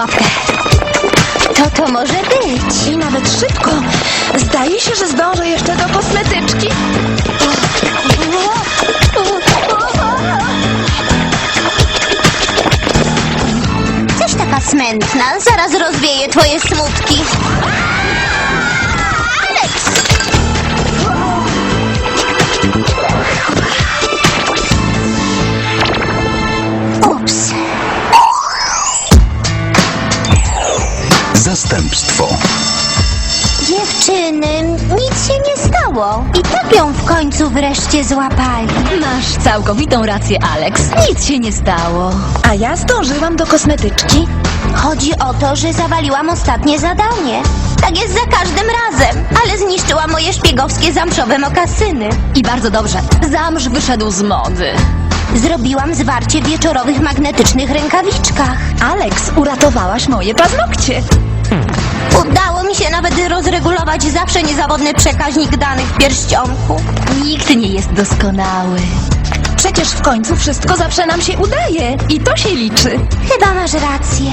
pułapkę. To to może być. I nawet szybko. Zdaje się, że zdążę jeszcze do kosmetyczki. Coś taka smętna. Zaraz rozwieje twoje smutki. Dziewczyny, nic się nie stało. I tak ją w końcu wreszcie złapali. Masz całkowitą rację, Alex. Nic się nie stało. A ja zdążyłam do kosmetyczki. Chodzi o to, że zawaliłam ostatnie zadanie. Tak jest za każdym razem, ale zniszczyła moje szpiegowskie zamszowe mokasyny. I bardzo dobrze. Zamrz wyszedł z mody. Zrobiłam zwarcie w wieczorowych magnetycznych rękawiczkach. Alex, uratowałaś moje paznokcie. Udało mi się nawet rozregulować zawsze niezawodny przekaźnik danych w pierścionku. Nikt nie jest doskonały. Przecież w końcu wszystko zawsze nam się udaje. I to się liczy. Chyba masz rację.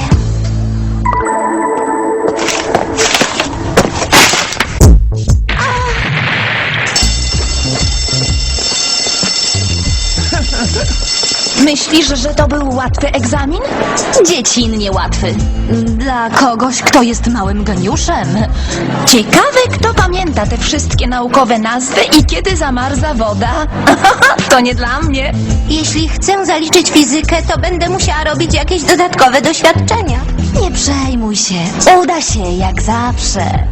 Myślisz, że to był łatwy egzamin? Dziecinnie łatwy. Dla kogoś, kto jest małym geniuszem. Ciekawe, kto pamięta te wszystkie naukowe nazwy i kiedy zamarza woda. to nie dla mnie. Jeśli chcę zaliczyć fizykę, to będę musiała robić jakieś dodatkowe doświadczenia. Nie przejmuj się. Uda się jak zawsze.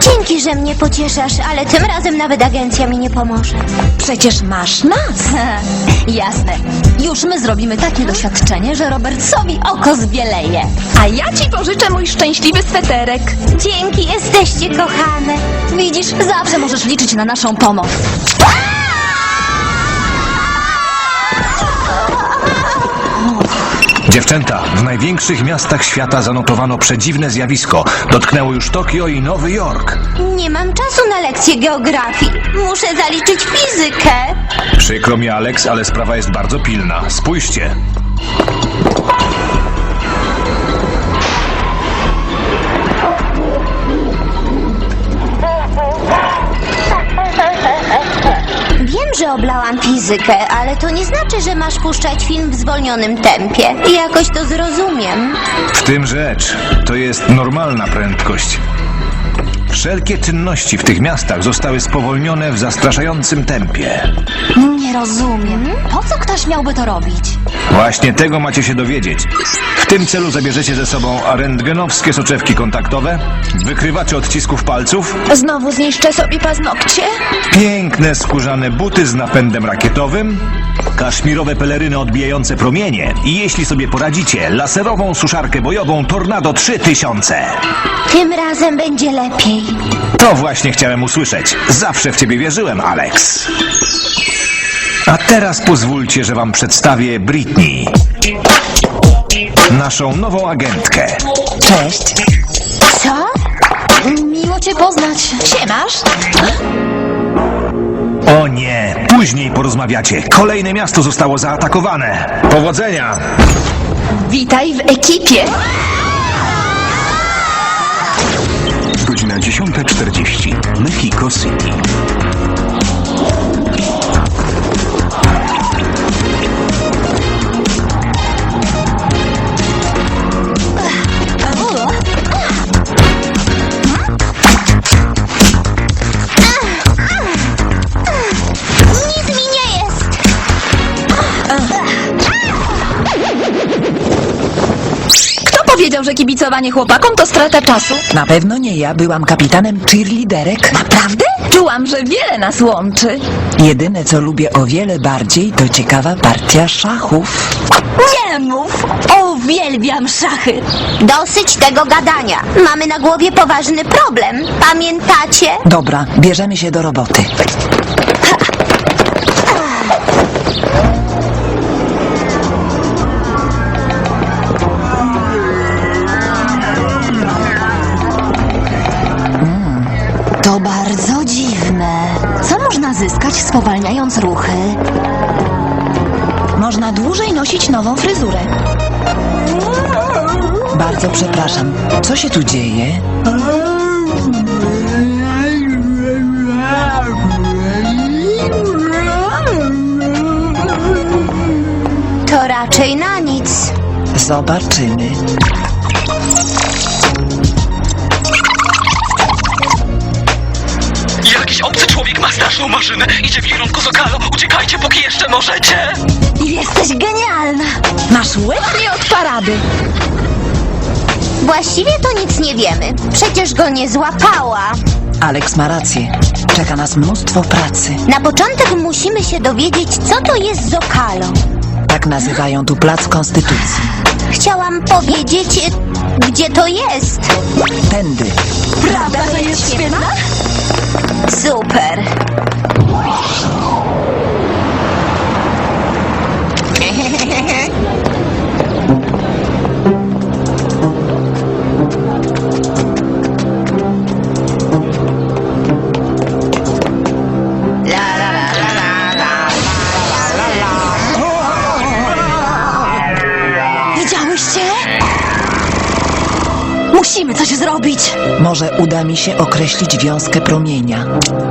Dzięki, że mnie pocieszasz, ale tym razem nawet agencja mi nie pomoże. Przecież masz nas. Jasne. Już my zrobimy takie doświadczenie, że Robertsowi oko zbieleje. A ja ci pożyczę mój szczęśliwy sweterek. Dzięki, jesteście kochane. Widzisz, zawsze możesz liczyć na naszą pomoc. Dziewczęta, w największych miastach świata zanotowano przedziwne zjawisko. Dotknęło już Tokio i Nowy Jork. Nie mam czasu na lekcję geografii. Muszę zaliczyć fizykę. Przykro mi, Alex, ale sprawa jest bardzo pilna. Spójrzcie. Że oblałam fizykę, ale to nie znaczy, że masz puszczać film w zwolnionym tempie. Jakoś to zrozumiem. W tym rzecz. To jest normalna prędkość. Wszelkie czynności w tych miastach zostały spowolnione w zastraszającym tempie. Nie rozumiem. Po co ktoś miałby to robić? Właśnie tego macie się dowiedzieć. W tym celu zabierzecie ze sobą rentgenowskie soczewki kontaktowe, wykrywacze odcisków palców, Znowu zniszczę sobie paznokcie? Piękne skórzane buty z napędem rakietowym, kaszmirowe peleryny odbijające promienie i jeśli sobie poradzicie, laserową suszarkę bojową Tornado 3000. Tym razem będzie lepiej. To właśnie chciałem usłyszeć. Zawsze w ciebie wierzyłem, Alex. A teraz pozwólcie, że wam przedstawię Britney. Naszą nową agentkę. Cześć. Co? Miło cię poznać. Siemasz? O nie, później porozmawiacie. Kolejne miasto zostało zaatakowane. Powodzenia! Witaj w ekipie. 10.40. Mexico City. Że kibicowanie chłopakom to strata czasu? Na pewno nie ja byłam kapitanem cheerleaderek. Naprawdę? Czułam, że wiele nas łączy. Jedyne co lubię o wiele bardziej to ciekawa partia szachów. Nie mów! Uwielbiam szachy! Dosyć tego gadania. Mamy na głowie poważny problem. Pamiętacie? Dobra, bierzemy się do roboty. Spowalniając ruchy? Można dłużej nosić nową fryzurę. Bardzo przepraszam. Co się tu dzieje? To raczej na nic. Zobaczymy. Straszną maszynę. Idzie w kierunku Zokalo. Uciekajcie, póki jeszcze możecie. Jesteś genialna! Masz łeb od parady. Właściwie to nic nie wiemy. Przecież go nie złapała. Alex ma rację. Czeka nas mnóstwo pracy. Na początek musimy się dowiedzieć, co to jest Zokalo. Tak nazywają tu plac Konstytucji. Chciałam powiedzieć, e, gdzie to jest. Tędy. Prawda, że jest świetna? Super. Może uda mi się określić wiązkę promienia.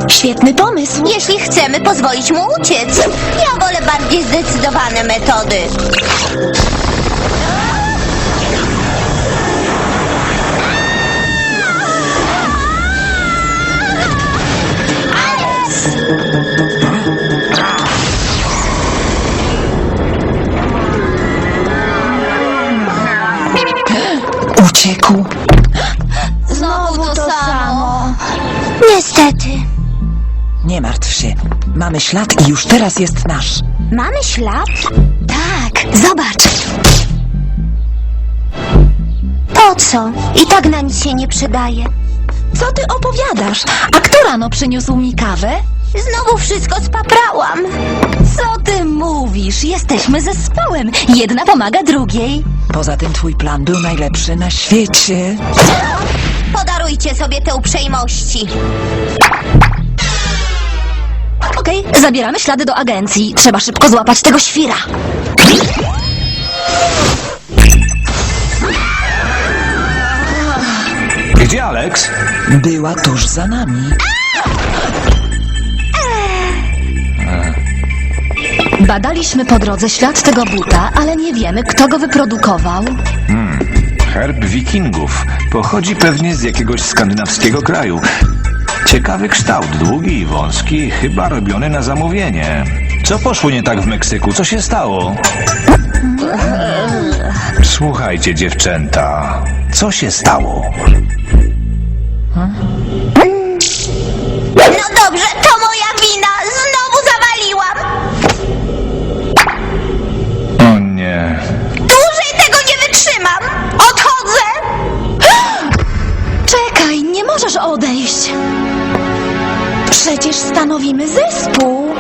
Świetny pomysł. Jeśli chcemy pozwolić mu uciec. Ja wolę bardziej zdecydowane metody. Uciekł. Niestety. Nie martw się. Mamy ślad i już teraz jest nasz. Mamy ślad? Tak, zobacz. Po co? I tak na nic się nie przydaje. Co ty opowiadasz? A kto rano przyniósł mi kawę? Znowu wszystko spaprałam. Co ty mówisz? Jesteśmy zespołem. Jedna pomaga drugiej. Poza tym twój plan był najlepszy na świecie. Podarujcie sobie te uprzejmości. Okej, zabieramy ślady do agencji. Trzeba szybko złapać tego świra. Gdzie Alex? Była tuż za nami. Badaliśmy po drodze ślad tego buta, ale nie wiemy, kto go wyprodukował. Herb wikingów. Pochodzi pewnie z jakiegoś skandynawskiego kraju. Ciekawy kształt, długi i wąski, chyba robiony na zamówienie. Co poszło nie tak w Meksyku? Co się stało? Słuchajcie, dziewczęta. Co się stało? Stanowimy zespół.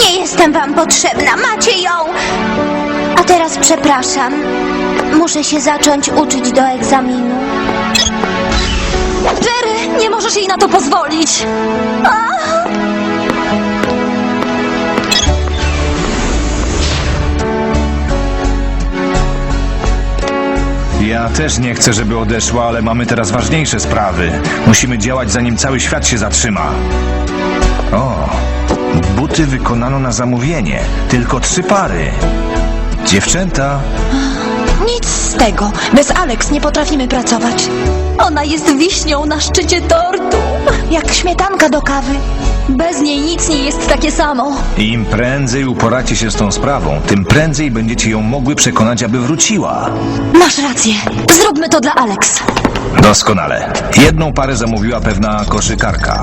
Nie jestem wam potrzebna. Macie ją. A teraz przepraszam. Muszę się zacząć uczyć do egzaminu. Jerry, nie możesz jej na to pozwolić. Ja też nie chcę, żeby odeszła, ale mamy teraz ważniejsze sprawy. Musimy działać, zanim cały świat się zatrzyma. O, buty wykonano na zamówienie. Tylko trzy pary. Dziewczęta, Nic z tego. Bez Alex nie potrafimy pracować. Ona jest wiśnią na szczycie tortu. Jak śmietanka do kawy. Bez niej nic nie jest takie samo. im prędzej uporacie się z tą sprawą, tym prędzej będziecie ją mogły przekonać, aby wróciła. Masz rację. Zróbmy to dla Alex. Doskonale. Jedną parę zamówiła pewna koszykarka.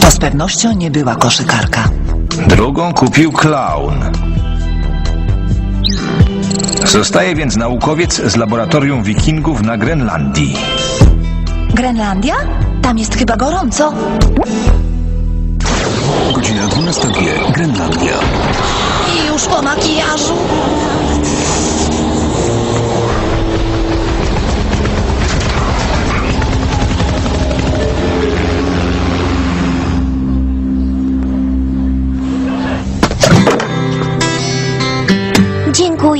To z pewnością nie była koszykarka. Drugą kupił klaun. Zostaje więc naukowiec z laboratorium wikingów na Grenlandii. Grenlandia? Tam jest chyba gorąco. Godzina 12G. Grenlandia. I już po makijażu.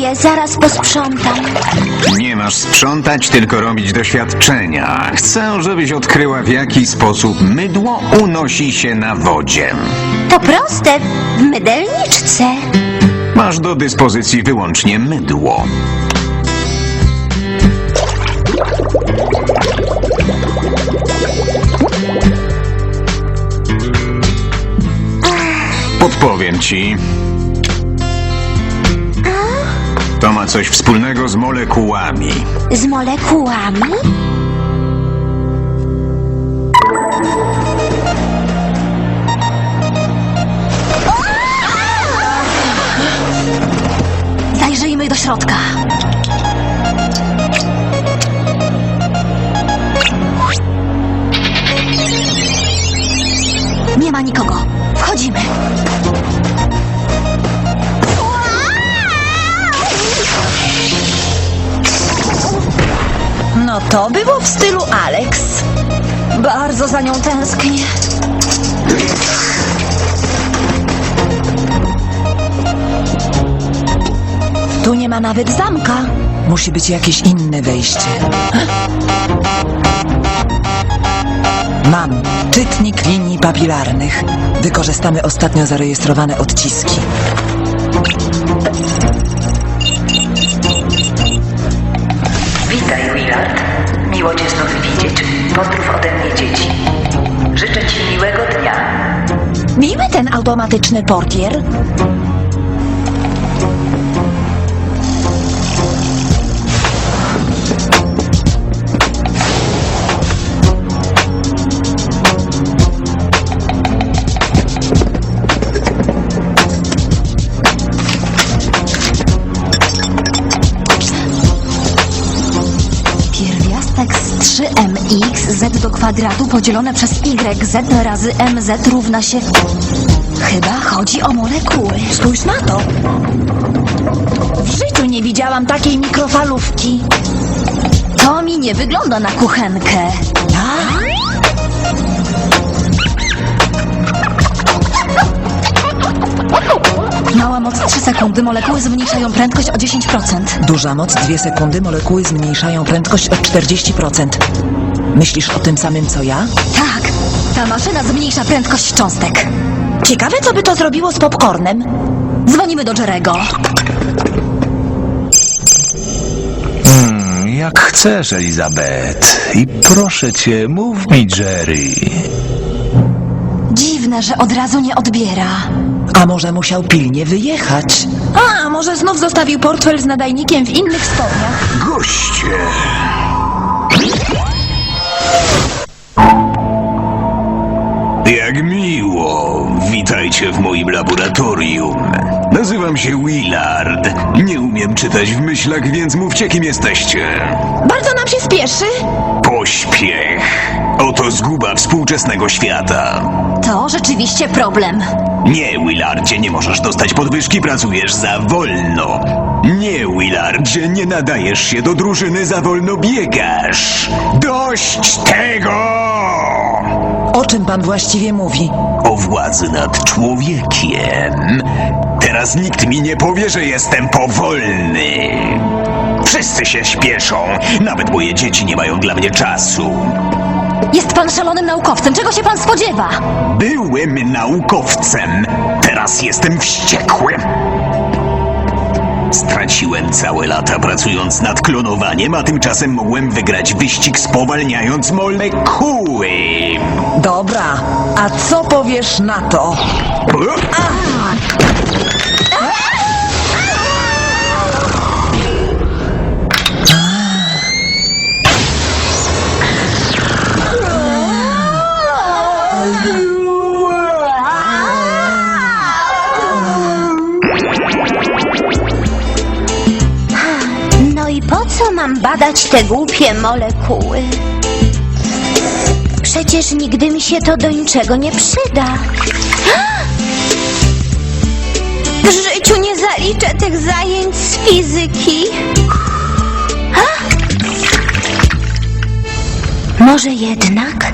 Ale zaraz posprzątam. Nie masz sprzątać, tylko robić doświadczenia. Chcę, żebyś odkryła, w jaki sposób mydło unosi się na wodzie. To proste, w mydelniczce. Masz do dyspozycji wyłącznie mydło. Podpowiem ci. To ma coś wspólnego z molekułami. Z molekułami? Zajrzyjmy do środka. Nie ma nikogo. Wchodzimy. No to było w stylu Alex. Bardzo za nią tęsknię. Tu nie ma nawet zamka. Musi być jakieś inne wejście. Mam czytnik linii papilarnych. Wykorzystamy ostatnio zarejestrowane odciski. Miło Cię znów widzieć. Pozdrów ode mnie dzieci. Życzę Ci miłego dnia. Miły ten automatyczny portier. Kwadratu podzielone przez yz razy mz równa się... Chyba chodzi o molekuły. Spójrz na to. W życiu nie widziałam takiej mikrofalówki. To mi nie wygląda na kuchenkę. Mała moc 3 sekundy, molekuły zmniejszają prędkość o 10%. Duża moc, dwie sekundy, molekuły zmniejszają prędkość o 40%. Myślisz o tym samym co ja? Tak, ta maszyna zmniejsza prędkość cząstek. Ciekawe, co by to zrobiło z popcornem. Dzwonimy do Jerego. Jak chcesz, Elizabeth. I proszę cię, mów mi, Jerry. Dziwne, że od razu nie odbiera. A może musiał pilnie wyjechać? A, może znów zostawił portfel z nadajnikiem w innych spodniach. Goście! Witajcie w moim laboratorium. Nazywam się Willard. Nie umiem czytać w myślach, więc mówcie, kim jesteście. Bardzo nam się spieszy. Pośpiech. Oto zguba współczesnego świata. To rzeczywiście problem. Nie, Willardzie, nie możesz dostać podwyżki, pracujesz za wolno. Nie, Willardzie, nie nadajesz się do drużyny, za wolno biegasz. Dość tego! O czym pan właściwie mówi? O władzy nad człowiekiem. Teraz nikt mi nie powie, że jestem powolny. Wszyscy się śpieszą, nawet moje dzieci nie mają dla mnie czasu. Jest pan szalonym naukowcem. Czego się pan spodziewa? Byłem naukowcem, teraz jestem wściekły. Straciłem całe lata pracując nad klonowaniem, a tymczasem mogłem wygrać wyścig spowalniając molekuły. Dobra, a co powiesz na to? No badać te głupie molekuły? Przecież nigdy mi się to do niczego nie przyda. W życiu nie zaliczę tych zajęć z fizyki. Może jednak?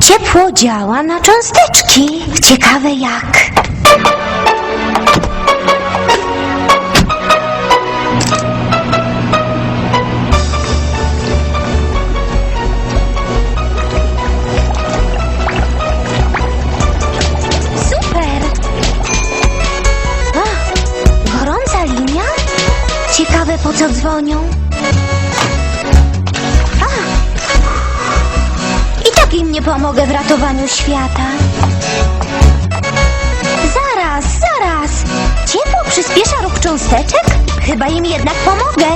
Ciepło działa na cząsteczki. Ciekawe jak. Co dzwonią. A! I tak im nie pomogę w ratowaniu świata. Zaraz, zaraz. Ciepło przyspiesza ruch cząsteczek? Chyba im jednak pomogę.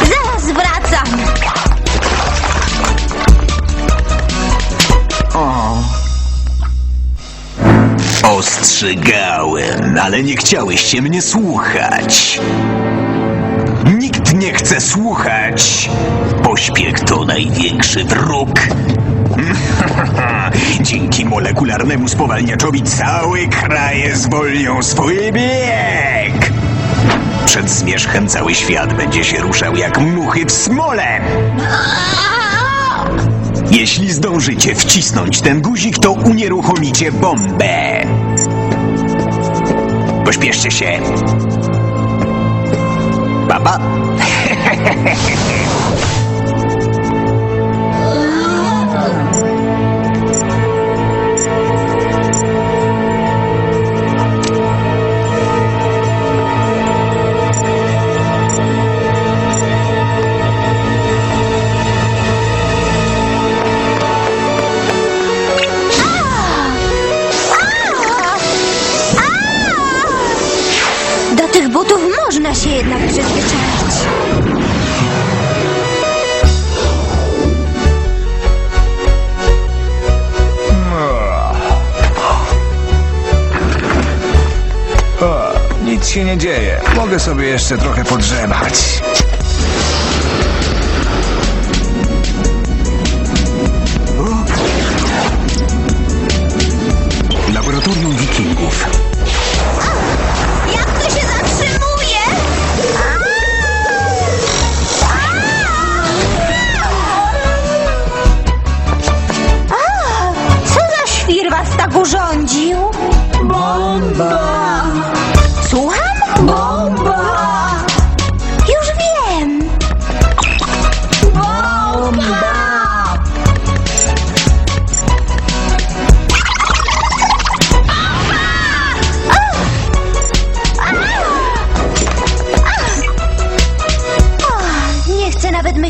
Zaraz wracam. Ostrzegałem, ale nie chciałyście mnie słuchać. Nie chce słuchać. Pośpiech to największy wróg. Dzięki molekularnemu spowalniaczowi cały kraje zwolnią swój bieg. Przed zmierzchem cały świat będzie się ruszał jak muchy w smole. Jeśli zdążycie wcisnąć ten guzik, to unieruchomicie bombę. Pośpieszcie się. Baba. Do Mogę sobie jeszcze trochę podrzemać.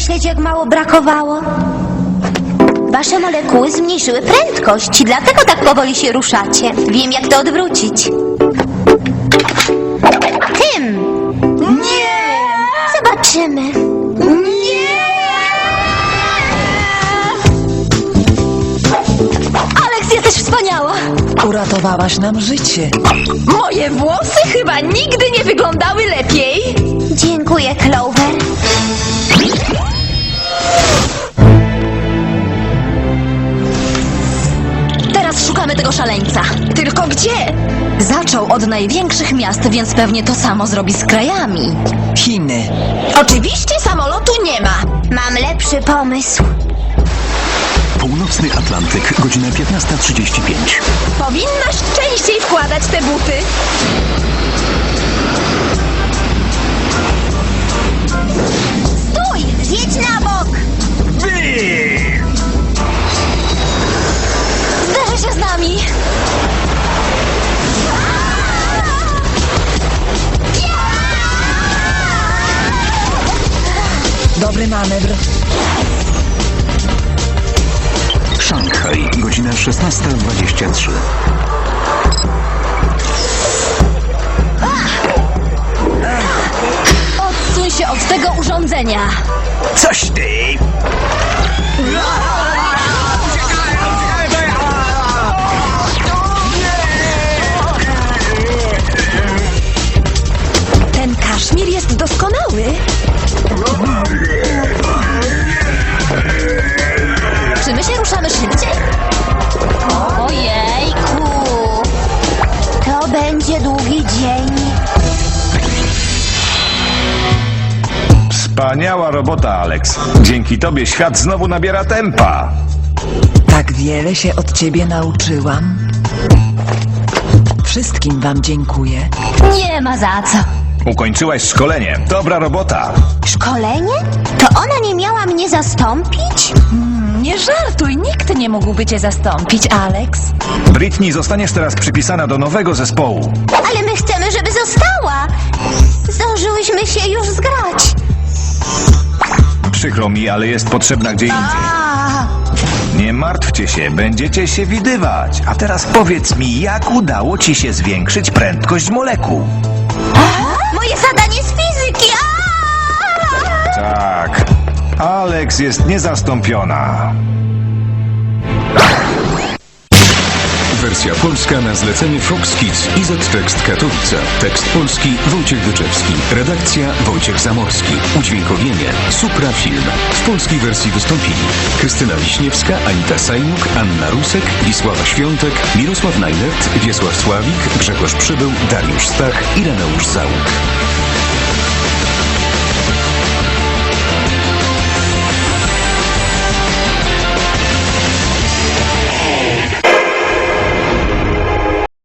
Chcę nawet myśleć, jak mało brakowało. Wasze molekuły zmniejszyły prędkość, dlatego tak powoli się ruszacie. Wiem, jak to odwrócić. Tym! Nie! Zobaczymy. Nie! Alex, jesteś wspaniała! Uratowałaś nam życie. Moje włosy chyba nigdy nie wyglądały lepiej. Dziękuję, Clover. Teraz szukamy tego szaleńca. Tylko gdzie? Zaczął od największych miast, więc pewnie to samo zrobi z krajami. Chiny. Oczywiście samolotu nie ma. Mam lepszy pomysł. Północny Atlantyk, godzina 15.35. Powinnaś częściej wkładać te buty. Stój! Zjedź na nami! Dobry manewr. Szanghaj, godzina 16.23. Odsuń się od tego urządzenia! Coś ty. Kaszmir jest doskonały. Czy my się ruszamy szybciej? Ojejku! To będzie długi dzień. Wspaniała robota, Alex. Dzięki tobie świat znowu nabiera tempa. Tak wiele się od ciebie nauczyłam. Wszystkim wam dziękuję. Nie ma za co. Ukończyłaś szkolenie. Dobra robota. Szkolenie? To ona nie miała mnie zastąpić? Nie żartuj, nikt nie mógłby cię zastąpić, Alex. Britney zostaniesz teraz przypisana do nowego zespołu. Ale my chcemy, żeby została. Zdążyłyśmy się już zgrać. Przykro mi, ale jest potrzebna gdzie indziej. Nie martwcie się, będziecie się widywać. A teraz powiedz mi, jak udało ci się zwiększyć prędkość molekuł? Jest niezastąpiona. Wersja polska na zlecenie Fox Kids i Z-Tekst Katowice. Tekst polski Wojciech Wyczewski. Redakcja Wojciech Zamorski. Udźwiękowienie Supra Film. W polskiej wersji wystąpili Krystyna Wiśniewska, Anita Sajnuk, Anna Rusek, Wisława Świątek, Mirosław Najlet, Wiesław Sławik, Grzegorz Przybył, Dariusz Stach i Reneusz Załuk.